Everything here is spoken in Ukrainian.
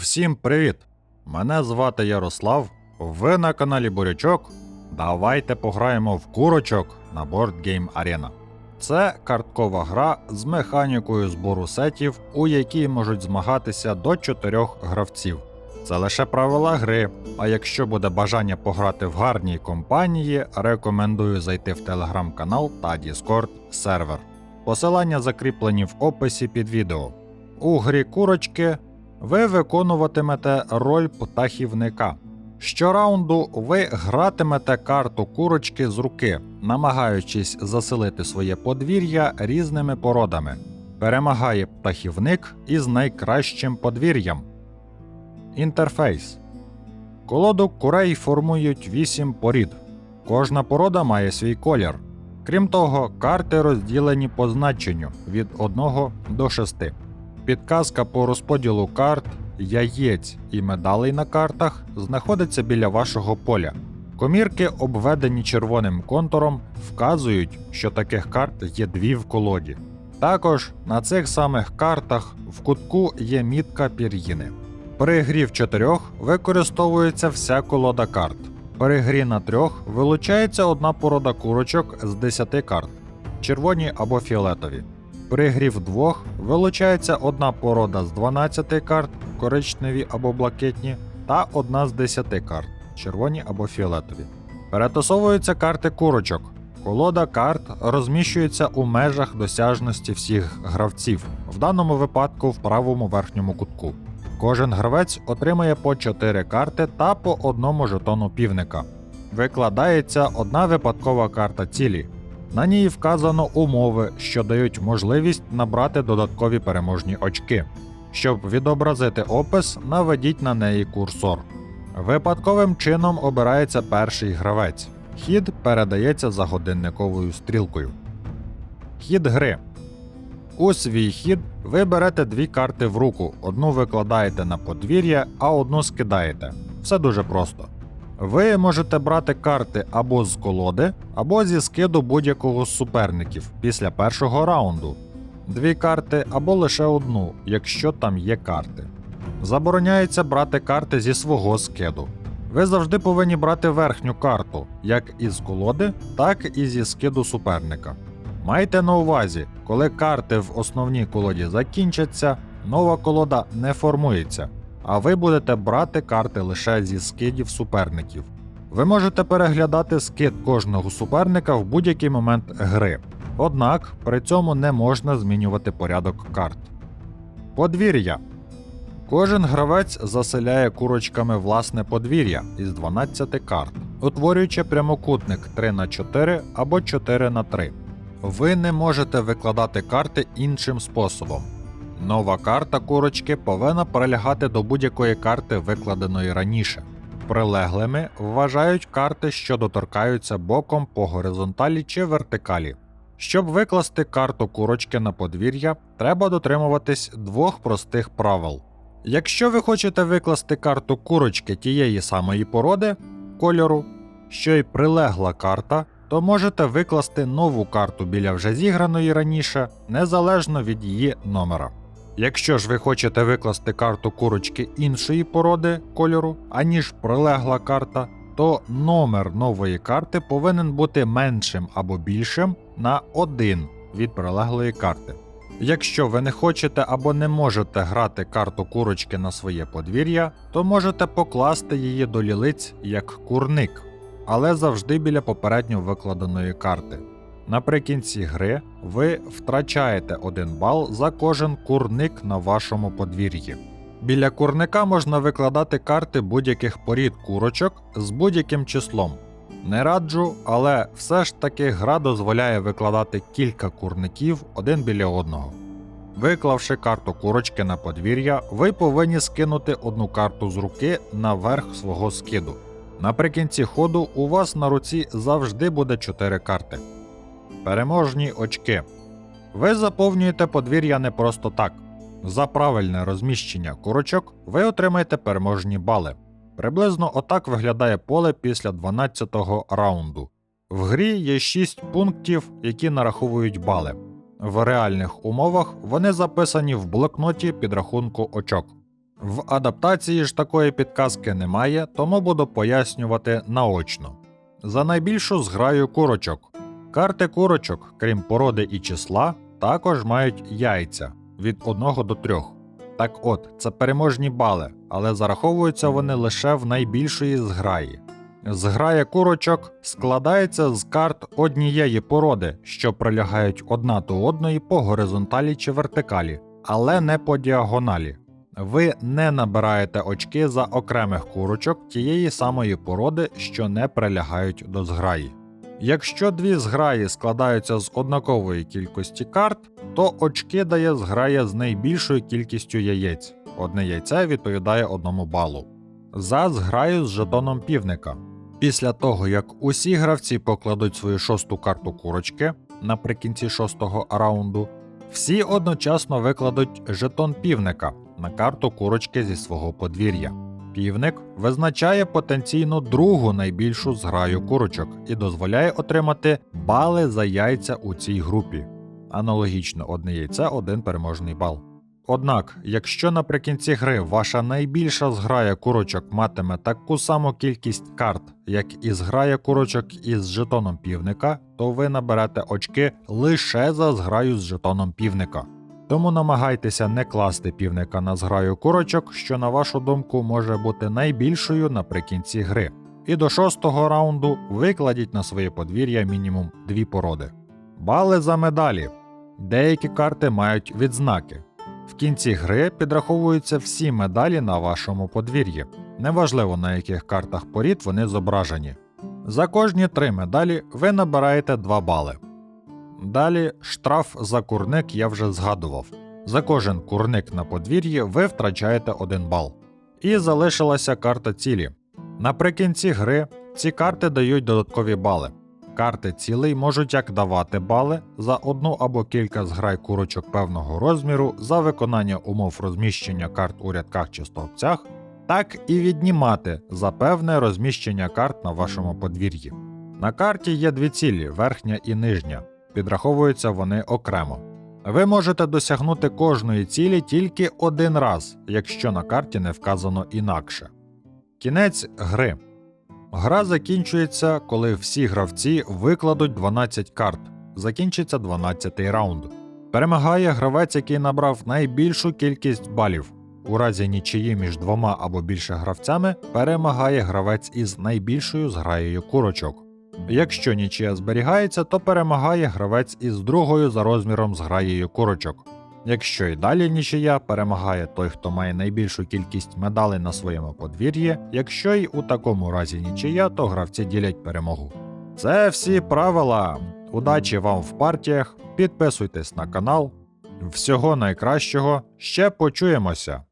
Всім привіт! Мене звати Ярослав. Ви на каналі Бурячок. Давайте пограємо в курочок на Board Game Arena. Це карткова гра з механікою збору сетів, у якій можуть змагатися до 4 гравців. Це лише правила гри. А якщо буде бажання пограти в гарній компанії, рекомендую зайти в телеграм-канал та Discord сервер. Посилання закріплені в описі під відео. У грі курочки ви виконуватимете роль птахівника. Щораунду ви гратимете карту курочки з руки, намагаючись заселити своє подвір'я різними породами. Перемагає птахівник із найкращим подвір'ям. Інтерфейс. Колоду курей формують 8 порід. Кожна порода має свій колір. Крім того, карти розділені по значенню від 1 до 6. Підказка по розподілу карт, яєць і медалей на картах знаходиться біля вашого поля. Комірки, обведені червоним контуром, вказують, що таких карт є дві в колоді. Також на цих самих картах в кутку є мітка пір'їни. При грі в чотирьох використовується вся колода карт. При грі на трьох вилучається одна порода курочок з 10 карт червоні або фіолетові. При грі вдвох вилучається одна порода з 12 карт, коричневі або блакитні, та одна з 10 карт, червоні або фіолетові. Перетасовуються карти курочок. Колода карт розміщується у межах досяжності всіх гравців, в даному випадку в правому верхньому кутку. Кожен гравець отримає по 4 карти та по одному жетону півника. Викладається одна випадкова карта цілі. На ній вказано умови, що дають можливість набрати додаткові переможні очки. Щоб відобразити опис, наведіть на неї курсор. Випадковим чином обирається перший гравець. Хід передається за годинниковою стрілкою. Хід гри. У свій хід ви берете дві карти в руку, одну викладаєте на подвір'я, а одну скидаєте. Все дуже просто. Ви можете брати карти або з колоди, або зі скиду будь-якого з суперників після першого раунду. Дві карти або лише одну, якщо там є карти. Забороняється брати карти зі свого скиду. Ви завжди повинні брати верхню карту, як із колоди, так і зі скиду суперника. Майте на увазі, коли карти в основній колоді закінчаться, нова колода не формується, а ви будете брати карти лише зі скидів суперників. Ви можете переглядати скид кожного суперника в будь-який момент гри, однак при цьому не можна змінювати порядок карт. Подвір'я. Кожен гравець заселяє курочками власне подвір'я із 12 карт, утворюючи прямокутник 3 на 4 або 4 на 3 ви не можете викладати карти іншим способом. Нова карта курочки повинна прилягати до будь-якої карти, викладеної раніше. Прилеглими вважають карти, що доторкаються боком по горизонталі чи вертикалі. Щоб викласти карту курочки на подвір'я, треба дотримуватись двох простих правил. Якщо ви хочете викласти карту курочки тієї самої породи кольору, що й прилегла карта, то можете викласти нову карту біля вже зіграної раніше, незалежно від її номера. Якщо ж ви хочете викласти карту курочки іншої породи кольору, аніж прилегла карта, то номер нової карти повинен бути меншим або більшим на 1 від прилеглої карти. Якщо ви не хочете або не можете грати карту курочки на своє подвір'я, то можете покласти її до лілиць як курник але завжди біля попередньо викладеної карти. Наприкінці гри ви втрачаєте один бал за кожен курник на вашому подвір'ї. Біля курника можна викладати карти будь-яких порід курочок з будь-яким числом. Не раджу, але все ж таки гра дозволяє викладати кілька курників один біля одного. Виклавши карту курочки на подвір'я, ви повинні скинути одну карту з руки наверх свого скиду. Наприкінці ходу у вас на руці завжди буде 4 карти. Переможні очки. Ви заповнюєте подвір'я не просто так. За правильне розміщення курочок ви отримаєте переможні бали. Приблизно отак виглядає поле після 12-го раунду. В грі є 6 пунктів, які нараховують бали. В реальних умовах вони записані в блокноті підрахунку очок. В адаптації ж такої підказки немає, тому буду пояснювати наочно. За найбільшу зграю курочок. Карти курочок, крім породи і числа, також мають яйця від 1 до 3. Так от, це переможні бали, але зараховуються вони лише в найбільшої зграї. Зграя курочок складається з карт однієї породи, що прилягають одна до одної по горизонталі чи вертикалі, але не по діагоналі. Ви не набираєте очки за окремих курочок тієї самої породи, що не прилягають до зграї. Якщо дві зграї складаються з однакової кількості карт, то очки дає зграя з найбільшою кількістю яєць. Одне яйце відповідає одному балу. За зграю з жетоном півника. Після того, як усі гравці покладуть свою шосту карту курочки наприкінці шостого раунду, всі одночасно викладуть жетон півника на карту курочки зі свого подвір'я. Півник визначає потенційно другу найбільшу зграю курочок і дозволяє отримати бали за яйця у цій групі. Аналогічно одне яйце один переможний бал. Однак, якщо наприкінці гри ваша найбільша зграя курочок матиме таку саму кількість карт, як і зграя курочок із жетоном півника, то ви наберете очки лише за зграю з жетоном півника. Тому намагайтеся не класти півника на зграю курочок, що, на вашу думку, може бути найбільшою наприкінці гри. І до шостого раунду викладіть на своє подвір'я мінімум дві породи. Бали за медалі. Деякі карти мають відзнаки. В кінці гри підраховуються всі медалі на вашому подвір'ї. Неважливо на яких картах порід вони зображені. За кожні три медалі ви набираєте 2 бали. Далі штраф за курник я вже згадував. За кожен курник на подвір'ї ви втрачаєте 1 бал. І залишилася карта цілі. Наприкінці гри ці карти дають додаткові бали. Карти цілей можуть як давати бали за одну або кілька зграй курочок певного розміру за виконання умов розміщення карт у рядках чи стовпцях, так і віднімати за певне розміщення карт на вашому подвір'ї. На карті є дві цілі верхня і нижня. Підраховуються вони окремо. Ви можете досягнути кожної цілі тільки один раз, якщо на карті не вказано інакше. Кінець гри. Гра закінчується, коли всі гравці викладуть 12 карт. Закінчиться 12-й раунд. Перемагає гравець, який набрав найбільшу кількість балів. У разі нічиї між двома або більше гравцями перемагає гравець із найбільшою зграєю курочок. Якщо нічия зберігається, то перемагає гравець із другою за розміром зграєю курочок. Якщо і далі нічия, перемагає той, хто має найбільшу кількість медалей на своєму подвір'ї. Якщо й у такому разі нічия, то гравці ділять перемогу. Це всі правила. Удачі вам в партіях. Підписуйтесь на канал. Всього найкращого. Ще почуємося.